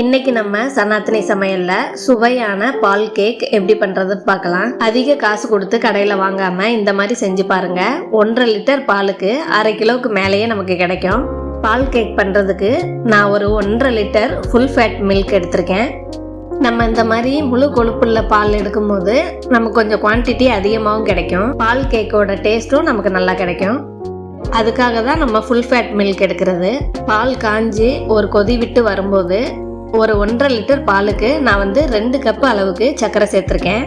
இன்னைக்கு நம்ம சனாத்தனி சமையல்ல சுவையான பால் கேக் எப்படி பண்றதுன்னு பார்க்கலாம். அதிக காசு கொடுத்து கடையில வாங்காம இந்த மாதிரி செஞ்சு பாருங்க. ஒன்றரை லிட்டர் பாலுக்கு அரை கிலோவுக்கு மேலேயே நமக்கு கிடைக்கும். பால் கேக் பண்றதுக்கு நான் ஒரு ஒன்றரை லிட்டர் ஃபுல் ஃபேட் மில்க் எடுத்திருக்கேன். நம்ம இந்த மாதிரி முழு கொழுப்புள்ள பால் எடுக்கும்போது நமக்கு கொஞ்சம் குவான்டிட்டி அதிகமாகவும் கிடைக்கும். பால் கேக்கோட டேஸ்ட்டும் நமக்கு நல்லா கிடைக்கும். அதுக்காக தான் நம்ம ஃபுல் ஃபேட் மில்க் எடுக்கிறது. பால் காஞ்சி ஒரு கொதி விட்டு வரும்போது ஒரு ஒன்றரை லிட்டர் பாலுக்கு நான் வந்து ரெண்டு கப் அளவுக்கு சர்க்கரை சேர்த்துருக்கேன்.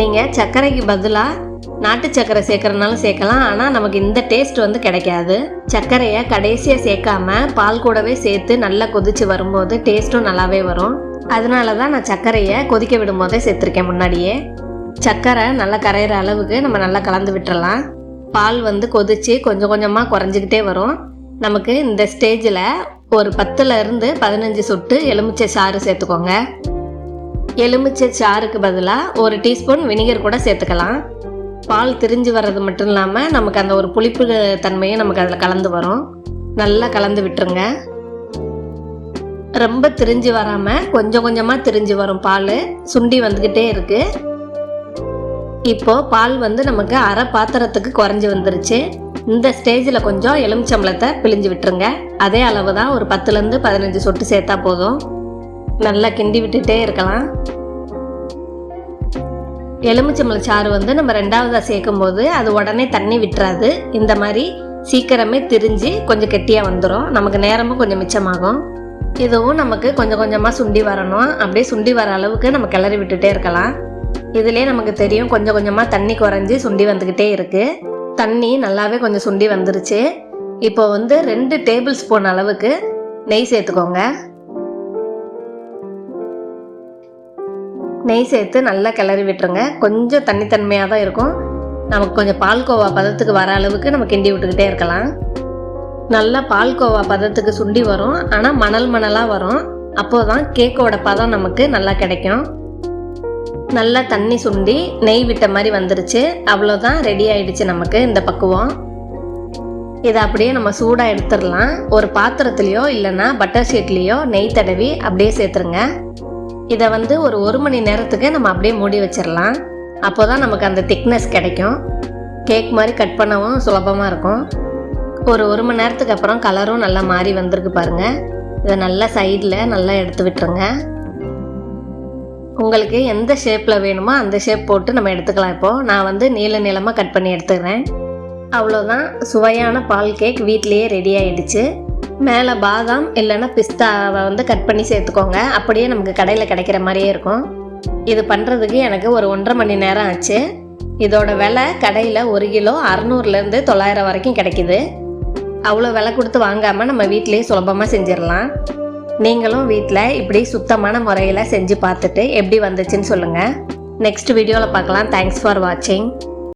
நீங்கள் சர்க்கரைக்கு பதிலாக நாட்டு சர்க்கரை சேர்க்குறதுனாலும் சேர்க்கலாம். ஆனால் நமக்கு இந்த டேஸ்ட் வந்து கிடைக்காது. சர்க்கரையை கடைசியாக சேர்க்காம பால் கூடவே சேர்த்து நல்லா கொதித்து வரும்போது டேஸ்ட்டும் நல்லாவே வரும். அதனால தான் நான் சர்க்கரையை கொதிக்க விடும்போதே சேர்த்துருக்கேன் முன்னாடியே. சர்க்கரை நல்லா கரையிற அளவுக்கு நம்ம நல்லா கலந்து விட்டுறலாம். பால் வந்து கொதித்து கொஞ்சம் கொஞ்சமாக குறைஞ்சிக்கிட்டே வரும். நமக்கு இந்த ஸ்டேஜில் ஒரு பத்துல இருந்து பதினஞ்சு சொட்டு எலுமிச்சை சாறு சேர்த்துக்கோங்க. எலுமிச்சை சாறுக்கு பதிலாக ஒரு டீஸ்பூன் வினிகர் கூட சேர்த்துக்கலாம். பால் திரிஞ்சு வர்றது மட்டும் இல்லாமல் நமக்கு அந்த ஒரு புளிப்பு தன்மையும் நமக்கு அதில் கலந்து வரும். நல்லா கலந்து விட்டுருங்க. ரொம்ப திரிஞ்சு வராமல் கொஞ்சம் கொஞ்சமாக திரிஞ்சு வரும் பால். சுண்டி வந்துக்கிட்டே இருக்குது இப்போது பால் வந்து நமக்கு அரை பாத்திரத்துக்கு குறைஞ்சி வந்துருச்சு. இந்த ஸ்டேஜில் கொஞ்சம் எலுமிச்சம்பளத்தை பிழிஞ்சு விட்டுருங்க. அதே அளவு தான் ஒரு பத்துலேருந்து பதினஞ்சு சொட்டு சேர்த்தா போதும். நல்லா கிண்டி விட்டுட்டே இருக்கலாம். எலுமிச்சம்பழ சாறு வந்து நம்ம ரெண்டாவதாக சேர்க்கும் போது அது உடனே தண்ணி விட்டுறாது. இந்த மாதிரி சீக்கிரமே திரிஞ்சு கொஞ்சம் கெட்டியாக வந்துடும் நமக்கு நேரமும் கொஞ்சம் மிச்சமாகும். இதுவும் நமக்கு கொஞ்சம் கொஞ்சமாக சுண்டி வரணும். அப்படியே சுண்டி வர அளவுக்கு நம்ம கிளறி விட்டுட்டே இருக்கலாம். இதுலேயே நமக்கு தெரியும் கொஞ்சம் கொஞ்சமாக தண்ணி குறைஞ்சி சுண்டி வந்துக்கிட்டே இருக்குது தண்ணி நல்லாவே கொஞ்சம் சுண்டி வந்துருச்சு. இப்போ வந்து ரெண்டு டேபிள் ஸ்பூன் அளவுக்கு நெய் சேர்த்துக்கோங்க. நெய் சேர்த்து நல்லா கிளறி விட்டுருங்க. கொஞ்சம் தண்ணித்தன்மையாக தான் இருக்கும். நமக்கு கொஞ்சம் பால்கோவா பதத்துக்கு வர அளவுக்கு நம்ம கிண்டி விட்டுக்கிட்டே இருக்கலாம். நல்லா பால்கோவா பதத்துக்கு சுண்டி வரும். ஆனால் மணல் மணலாக வரும். அப்போது தான் கேக்கோட பதம் நமக்கு நல்லா கிடைக்கும். நல்லா தண்ணி சுண்டி நெய் விட்ட மாதிரி வந்துருச்சு. அவ்வளோதான் ரெடி ஆயிடுச்சு நமக்கு இந்த பக்குவம். இதை அப்படியே நம்ம சூடாக எடுத்துடலாம். ஒரு பாத்திரத்துலேயோ இல்லைன்னா பட்டர் ஷீட்லேயோ நெய் தடவி அப்படியே சேர்த்துருங்க. இதை வந்து ஒரு ஒரு மணி நேரத்துக்கு நம்ம அப்படியே மூடி வச்சிடலாம். அப்போ தான் நமக்கு அந்த திக்னஸ் கிடைக்கும். கேக் மாதிரி கட் பண்ணவும் சுலபமாக இருக்கும். ஒரு ஒரு மணி நேரத்துக்கு அப்புறம் கலரும் நல்லா மாறி வந்திருக்கு பாருங்கள் இதை நல்லா சைடில் நல்லா எடுத்து விட்டுருங்க. உங்களுக்கு எந்த ஷேப்பில் வேணுமோ அந்த ஷேப் போட்டு நம்ம எடுத்துக்கலாம் இப்போது நான் வந்து நீள நீளமாக கட் பண்ணி எடுத்துக்கிறேன். அவ்வளோதான் சுவையான பால் கேக் வீட்லேயே ரெடி ஆயிடுச்சு. மேலே பாதாம் இல்லைன்னா பிஸ்தாவை வந்து கட் பண்ணி சேர்த்துக்கோங்க. அப்படியே நமக்கு கடையில் கிடைக்கிற மாதிரியே இருக்கும். இது பண்ணுறதுக்கு எனக்கு ஒரு ஒன்றரை மணி நேரம் ஆச்சு. இதோட விலை கடையில் ஒரு கிலோ அறநூறுலேருந்து தொள்ளாயிரம் வரைக்கும் கிடைக்குது. அவ்வளோ விலை கொடுத்து வாங்காமல் நம்ம வீட்டிலேயே சுலபமாக செஞ்சிடலாம். நீங்களும் வீட்டில் இப்படி சுத்தமான முறையில் செஞ்சு பார்த்துட்டு எப்படி வந்துச்சுன்னு சொல்லுங்கள் நெக்ஸ்ட் வீடியோவில் பார்க்கலாம். தேங்க்ஸ் ஃபார் வாட்சிங்